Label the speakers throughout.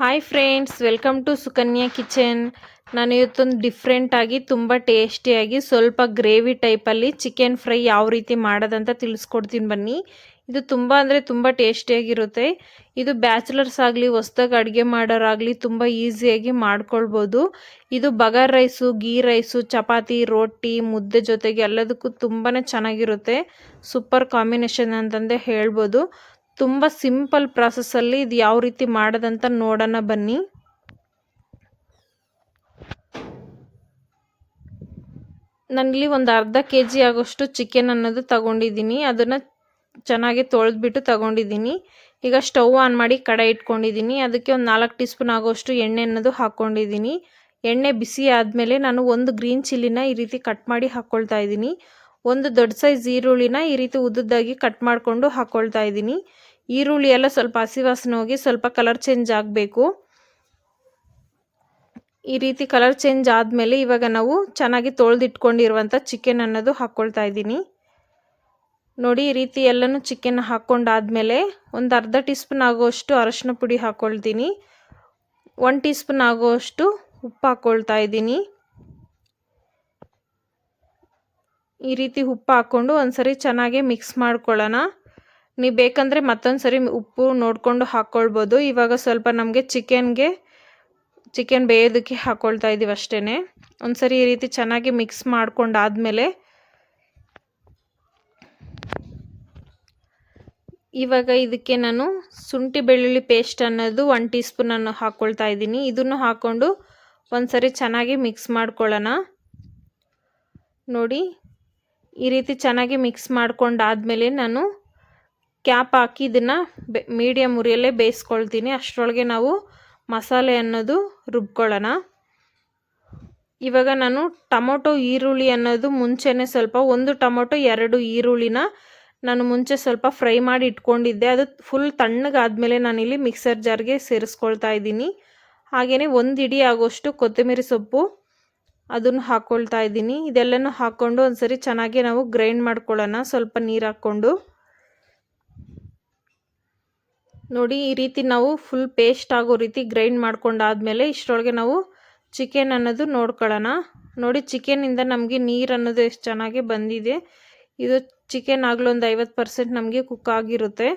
Speaker 1: Hi friends welcome to Sukanya kitchen ನಾನು ಇವತ್ತೊಂದು ಡಿಫ್ರೆಂಟಾಗಿ ತುಂಬ ಟೇಸ್ಟಿಯಾಗಿ ಸ್ವಲ್ಪ ಗ್ರೇವಿ ಟೈಪಲ್ಲಿ ಚಿಕನ್ ಫ್ರೈ ಯಾವ ರೀತಿ ಮಾಡೋದಂತ ತಿಳಿಸ್ಕೊಡ್ತೀನಿ ಬನ್ನಿ. ಇದು ತುಂಬ ಅಂದರೆ ತುಂಬ ಟೇಸ್ಟಿಯಾಗಿರುತ್ತೆ ಇದು ಬ್ಯಾಚುಲರ್ಸ್ ಆಗಲಿ, ಹೊಸ್ದಾಗಿ ಅಡುಗೆ ಮಾಡೋರಾಗಲಿ, ತುಂಬ ಈಸಿಯಾಗಿ ಮಾಡ್ಕೊಳ್ಬೋದು. ಇದು ಬಗರ್ ರೈಸು ಗೀ ರೈಸು ಚಪಾತಿ ರೊಟ್ಟಿ ಮುದ್ದೆ ಜೊತೆಗೆ ಎಲ್ಲದಕ್ಕೂ ತುಂಬಾ ಚೆನ್ನಾಗಿರುತ್ತೆ. ಸೂಪರ್ ಕಾಂಬಿನೇಷನ್ ಅಂತಂದೇ ಹೇಳ್ಬೋದು. ತುಂಬ ಸಿಂಪಲ್ ಪ್ರಾಸೆಸ್ಸಲ್ಲಿ ಇದು ಯಾವ ರೀತಿ ಮಾಡೋದಂತ ನೋಡೋಣ ಬನ್ನಿ. ನಾನಿಲ್ಲಿ ಒಂದು ಅರ್ಧ ಕೆ ಜಿ ಆಗೋಷ್ಟು ಚಿಕನ್ ಅನ್ನೋದು ತಗೊಂಡಿದ್ದೀನಿ. ಅದನ್ನು ಚೆನ್ನಾಗಿ ತೊಳೆದ್ಬಿಟ್ಟು ತಗೊಂಡಿದ್ದೀನಿ. ಈಗ ಸ್ಟವ್ ಆನ್ ಮಾಡಿ ಕಡೆ ಇಟ್ಕೊಂಡಿದ್ದೀನಿ. ಅದಕ್ಕೆ ಒಂದು ನಾಲ್ಕು ಟೀ ಸ್ಪೂನ್ ಆಗೋಷ್ಟು ಎಣ್ಣೆ ಅನ್ನೋದು ಹಾಕ್ಕೊಂಡಿದ್ದೀನಿ ಎಣ್ಣೆ ಬಿಸಿ ಆದಮೇಲೆ ನಾನು ಒಂದು ಗ್ರೀನ್ ಚಿಲ್ಲಿನ ಈ ರೀತಿ ಕಟ್ ಮಾಡಿ ಹಾಕ್ಕೊಳ್ತಾ ಇದ್ದೀನಿ. ಒಂದು ದೊಡ್ಡ ಸೈಜ್ ಈರುಳ್ಳಿನ ಈ ರೀತಿ ಉದ್ದದ್ದಾಗಿ ಕಟ್ ಮಾಡಿಕೊಂಡು ಹಾಕ್ಕೊಳ್ತಾ ಇದ್ದೀನಿ. ಈರುಳ್ಳಿ ಎಲ್ಲ ಸ್ವಲ್ಪ ಹಸಿ ವಾಸನೆ ಹೋಗಿ ಸ್ವಲ್ಪ ಕಲರ್ ಚೇಂಜ್ ಆಗಬೇಕು. ಈ ರೀತಿ ಕಲರ್ ಚೇಂಜ್ ಆದಮೇಲೆ ಇವಾಗ ನಾವು ಚೆನ್ನಾಗಿ ತೊಳೆದಿಟ್ಕೊಂಡಿರುವಂಥ ಚಿಕನ್ ಅನ್ನೋದು ಹಾಕ್ಕೊಳ್ತಾ ಇದ್ದೀನಿ. ನೋಡಿ ಈ ರೀತಿ ಎಲ್ಲನೂ ಚಿಕನ್ ಹಾಕ್ಕೊಂಡಾದಮೇಲೆ ಒಂದು ಅರ್ಧ ಟೀ ಸ್ಪೂನ್ ಆಗೋಷ್ಟು ಅರಶಿನ ಪುಡಿ ಹಾಕ್ಕೊಳ್ತೀನಿ ಒನ್ ಟೀ ಸ್ಪೂನ್ ಆಗೋಷ್ಟು ಉಪ್ಪು ಹಾಕ್ಕೊಳ್ತಾ ಇದ್ದೀನಿ. ಈ ರೀತಿ ಉಪ್ಪು ಹಾಕ್ಕೊಂಡು ಒಂದ್ಸರಿ ಚೆನ್ನಾಗಿ ಮಿಕ್ಸ್ ಮಾಡ್ಕೊಳ್ಳೋಣ. ನೀವು ಬೇಕಂದರೆ ಮತ್ತೊಂದು ಸರಿ ಉಪ್ಪು ನೋಡಿಕೊಂಡು ಹಾಕ್ಕೊಳ್ಬೋದು ಇವಾಗ ಸ್ವಲ್ಪ ನಮಗೆ ಚಿಕನ್ಗೆ, ಚಿಕನ್ ಬೇಯೋದಕ್ಕೆ ಹಾಕ್ಕೊಳ್ತಾ ಇದ್ದೀವಿ ಅಷ್ಟೇ ಒಂದು ಸರಿ ಈ ರೀತಿ ಚೆನ್ನಾಗಿ ಮಿಕ್ಸ್ ಮಾಡ್ಕೊಂಡಾದಮೇಲೆ ಇವಾಗ ಇದಕ್ಕೆ ನಾನು ಶುಂಠಿ ಬೆಳ್ಳುಳ್ಳಿ ಪೇಸ್ಟ್ ಅನ್ನೋದು ಒನ್ ಟೀ ಸ್ಪೂನನ್ನು ಹಾಕ್ಕೊಳ್ತಾ ಇದ್ದೀನಿ. ಇದನ್ನು ಹಾಕ್ಕೊಂಡು ಒಂದು ಸರಿ ಚೆನ್ನಾಗಿ ಮಿಕ್ಸ್ ಮಾಡ್ಕೊಳ್ಳೋಣ. ನೋಡಿ, ಈ ರೀತಿ ಚೆನ್ನಾಗಿ ಮಿಕ್ಸ್ ಮಾಡ್ಕೊಂಡಾದಮೇಲೆ ನಾನು ಕ್ಯಾಪ್ ಹಾಕಿ ಇದನ್ನು ಬೆ ಮೀಡಿಯಮ್ ಉರಿಯಲ್ಲೇ ಬೇಯಿಸ್ಕೊಳ್ತೀನಿ. ಅಷ್ಟರೊಳಗೆ ನಾವು ಮಸಾಲೆ ಅನ್ನೋದು ರುಬ್ಕೊಳ್ಳೋಣ. ಇವಾಗ ನಾನು ಟೊಮೊಟೊ, ಈರುಳ್ಳಿ ಅನ್ನೋದು ಮುಂಚೆನೆ ಸ್ವಲ್ಪ, ಒಂದು ಟೊಮೊಟೊ, ಎರಡು ಈರುಳ್ಳಿನ ನಾನು ಮುಂಚೆ ಸ್ವಲ್ಪ ಫ್ರೈ ಮಾಡಿ ಇಟ್ಕೊಂಡಿದ್ದೆ. ಅದು ಫುಲ್ ತಣ್ಣಗಾದಮೇಲೆ ನಾನಿಲ್ಲಿ ಮಿಕ್ಸರ್ ಜಾರ್ಗೆ ಸೇರಿಸ್ಕೊಳ್ತಾ ಇದ್ದೀನಿ. ಹಾಗೆಯೇ ಒಂದು ಇಡಿ ಆಗೋಷ್ಟು ಕೊತ್ತಂಬರಿ ಸೊಪ್ಪು ಅದನ್ನು ಹಾಕ್ಕೊಳ್ತಾ ಇದ್ದೀನಿ. ಇದೆಲ್ಲನೂ ಹಾಕ್ಕೊಂಡು ಒಂದ್ಸರಿ ಚೆನ್ನಾಗಿ ನಾವು ಗ್ರೈಂಡ್ ಮಾಡ್ಕೊಳ್ಳೋಣ. ಸ್ವಲ್ಪ ನೀರು ಹಾಕ್ಕೊಂಡು. ನೋಡಿ, ಈ ರೀತಿ ನಾವು ಫುಲ್ ಪೇಸ್ಟ್ ಆಗೋ ರೀತಿ ಗ್ರೈಂಡ್ ಮಾಡ್ಕೊಂಡಾದಮೇಲೆ ಇಷ್ಟರೊಳಗೆ ನಾವು ಚಿಕನ್ ಅನ್ನೋದು ನೋಡ್ಕೊಳ್ಳೋಣ. ನೋಡಿ ಚಿಕನಿಂದ ನಮಗೆ ನೀರು ಅನ್ನೋದು ಎಷ್ಟು ಚೆನ್ನಾಗಿ ಬಂದಿದೆ. ಇದು ಚಿಕನ್ ಆಗಲೂ ಒಂದು ಐವತ್ತು ಪರ್ಸೆಂಟ್ ನಮಗೆ ಕುಕ್ ಆಗಿರುತ್ತೆ.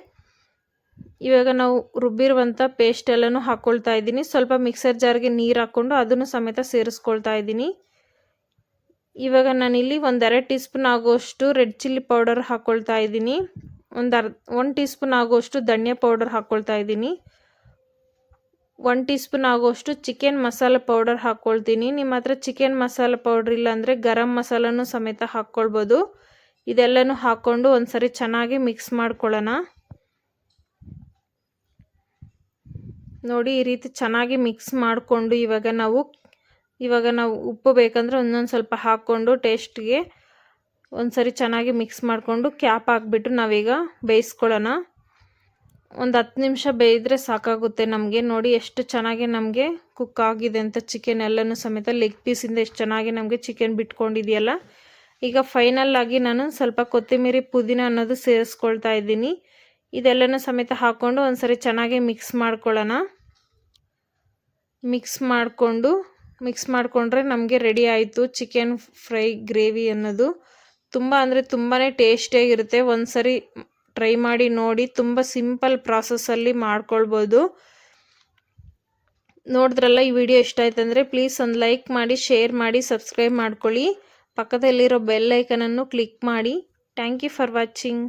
Speaker 1: ಇವಾಗ ನಾವು ರುಬ್ಬಿರುವಂಥ ಪೇಸ್ಟ್ ಎಲ್ಲನೂ ಹಾಕ್ಕೊಳ್ತಾ ಇದ್ದೀನಿ. ಸ್ವಲ್ಪ ಮಿಕ್ಸರ್ ಜಾರ್ಗೆ ನೀರು ಹಾಕ್ಕೊಂಡು ಅದನ್ನು ಸಮೇತ ಸೇರಿಸ್ಕೊಳ್ತಾ ಇದ್ದೀನಿ. ಇವಾಗ ನಾನಿಲ್ಲಿ ಒಂದೆರಡು ಟೀ ಸ್ಪೂನ್ ಆಗೋಷ್ಟು ರೆಡ್ ಚಿಲ್ಲಿ ಪೌಡರ್ ಹಾಕ್ಕೊಳ್ತಾ ಇದ್ದೀನಿ. ಒಂದು ಅರ್ಧ ಒನ್ ಟೀ ಸ್ಪೂನ್ ಆಗುವಷ್ಟು ಧನಿಯಾ ಪೌಡರ್ ಹಾಕ್ಕೊಳ್ತಾ ಇದ್ದೀನಿ. ಒನ್ ಟೀ ಸ್ಪೂನ್ ಆಗುವಷ್ಟು ಚಿಕನ್ ಮಸಾಲೆ ಪೌಡರ್ ಹಾಕ್ಕೊಳ್ತೀನಿ ನಿಮ್ಮ ಹತ್ರ ಚಿಕನ್ ಮಸಾಲೆ ಪೌಡ್ರ್ ಇಲ್ಲಾಂದರೆ ಗರಂ ಮಸಾಲನೂ ಸಮೇತ ಹಾಕ್ಕೊಳ್ಬೋದು ಇದೆಲ್ಲನೂ ಹಾಕ್ಕೊಂಡು ಒಂದ್ಸರಿ ಚೆನ್ನಾಗಿ ಮಿಕ್ಸ್ ಮಾಡ್ಕೊಳ್ಳೋಣ. ನೋಡಿ, ಈ ರೀತಿ ಚೆನ್ನಾಗಿ ಮಿಕ್ಸ್ ಮಾಡಿಕೊಂಡು ಇವಾಗ ನಾವು ಇವಾಗ ನಾವು ಉಪ್ಪು ಬೇಕಂದರೆ ಒಂದೊಂದು ಸ್ವಲ್ಪ ಹಾಕ್ಕೊಂಡು ಟೇಸ್ಟ್ಗೆ ಒಂದು ಸರಿ ಚೆನ್ನಾಗಿ ಮಿಕ್ಸ್ ಮಾಡಿಕೊಂಡು ಕ್ಯಾಪ್ ಹಾಕ್ಬಿಟ್ಟು ನಾವೀಗ ಬೇಯಿಸ್ಕೊಳ್ಳೋಣ. ಒಂದು ಹತ್ತು ನಿಮಿಷ ಬೇಯಿದ್ರೆ ಸಾಕಾಗುತ್ತೆ ನಮಗೆ. ನೋಡಿ ಎಷ್ಟು ಚೆನ್ನಾಗಿ ನಮಗೆ ಕುಕ್ ಆಗಿದೆ ಅಂತ ಚಿಕನ್ ಎಲ್ಲನೂ ಸಮೇತ ಲೆಗ್ ಪೀಸಿಂದ ಎಷ್ಟು ಚೆನ್ನಾಗಿ ನಮಗೆ ಚಿಕನ್ ಬಿಟ್ಕೊಂಡಿದೆಯಲ್ಲ. ಈಗ ಫೈನಲ್ ಆಗಿ ನಾನು ಸ್ವಲ್ಪ ಕೊತ್ತಂಬರಿ ಪುದೀನ ಅನ್ನೋದು ಸೇರಿಸ್ಕೊಳ್ತಾ ಇದ್ದೀನಿ. ಇದೆಲ್ಲನೂ ಸಮೇತ ಹಾಕ್ಕೊಂಡು ಒಂದು ಸರಿ ಚೆನ್ನಾಗಿ ಮಿಕ್ಸ್ ಮಾಡ್ಕೊಳ್ಳೋಣ. ಮಿಕ್ಸ್ ಮಾಡಿಕೊಂಡು ಮಿಕ್ಸ್ ಮಾಡಿಕೊಂಡ್ರೆ ನಮಗೆ ರೆಡಿ ಆಯಿತು ಚಿಕನ್ ಫ್ರೈ ಗ್ರೇವಿ ಅನ್ನೋದು. ತುಂಬ ಅಂದರೆ ತುಂಬಾ ಟೇಸ್ಟಿಯಾಗಿರುತ್ತೆ ಒಂದು ಸರಿ ಟ್ರೈ ಮಾಡಿ ನೋಡಿ, ತುಂಬ ಸಿಂಪಲ್ ಪ್ರಾಸೆಸ್ಸಲ್ಲಿ ಮಾಡ್ಕೊಳ್ಬೋದು. ನೋಡಿದ್ರಲ್ಲ, ಈ ವಿಡಿಯೋ ಇಷ್ಟ ಆಯ್ತು ಅಂದರೆ ಪ್ಲೀಸ್ ಒಂದು ಲೈಕ್ ಮಾಡಿ ಶೇರ್ ಮಾಡಿ ಸಬ್ಸ್ಕ್ರೈಬ್ ಮಾಡ್ಕೊಳ್ಳಿ. ಪಕ್ಕದಲ್ಲಿರೋ ಬೆಲ್ ಐಕನನ್ನು ಕ್ಲಿಕ್ ಮಾಡಿ. Thank you for watching